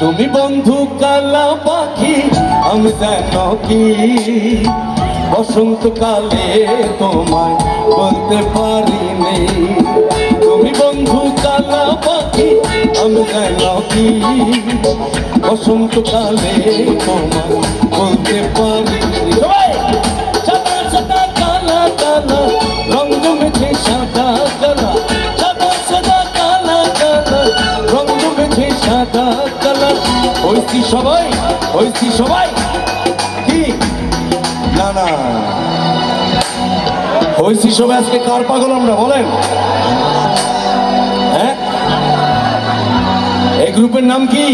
তুমি বন্ধু কালা পাখি, আমি যেন কি? বসন্তকালে তোমায় বলতে পারিনি তুমি বন্ধু কালা পাখি, আমি যেন কি? বসন্তকালে তোমায় বলতে সবাই! সাদা কালা কালা সাদা, কালা। কালা কালা সাদা, কালা। হয়েছি সবাই হয়েছি সবাই। কি? না না। হয়েছি সবাই, আজকে কার পাগল আমরা, বলেন? হ্যাঁ? এই গ্রুপের নাম কি?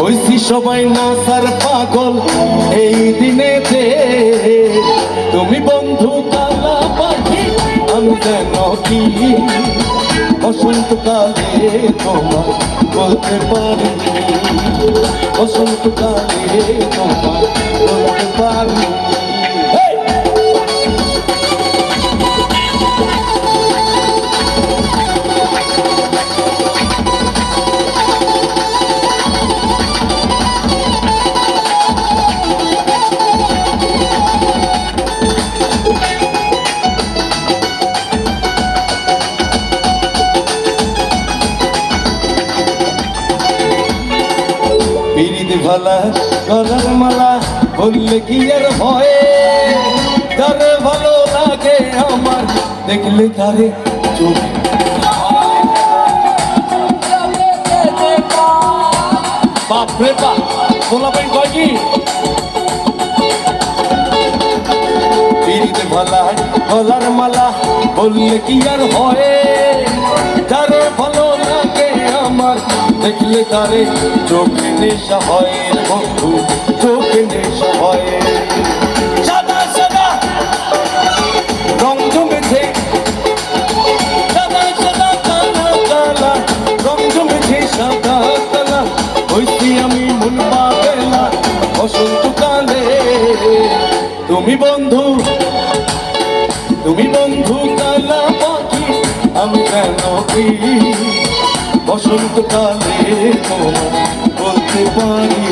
হয়েছি সবাই নাসার পাগল, এই দিনেতে কি বসন্তকালে তোমার বলতে পারি বসন্তকালে তোমার বলতে পারি পিরিত ভালা গলার মালা বললে কি আর হয়? তারে ভালো লাগে আমার, দেখলে তারে চোখ। ভালা, গলার মালা বললে কি আর হয়? দেখলে তারে চোখে নেশা হয় বন্ধু, চোখে নেশা হয় সাদা সাদা। রং জমেছে। সাদা সাদা কালা কালা রং জমেছে, সাদা কালা হইছি আমি মন পাগলা বসন্তকালে। তুমি বন্ধু তুমি বন্ধু কালা পাখি, আমি কেন বসন্তকালে তোমার বলতে পারি।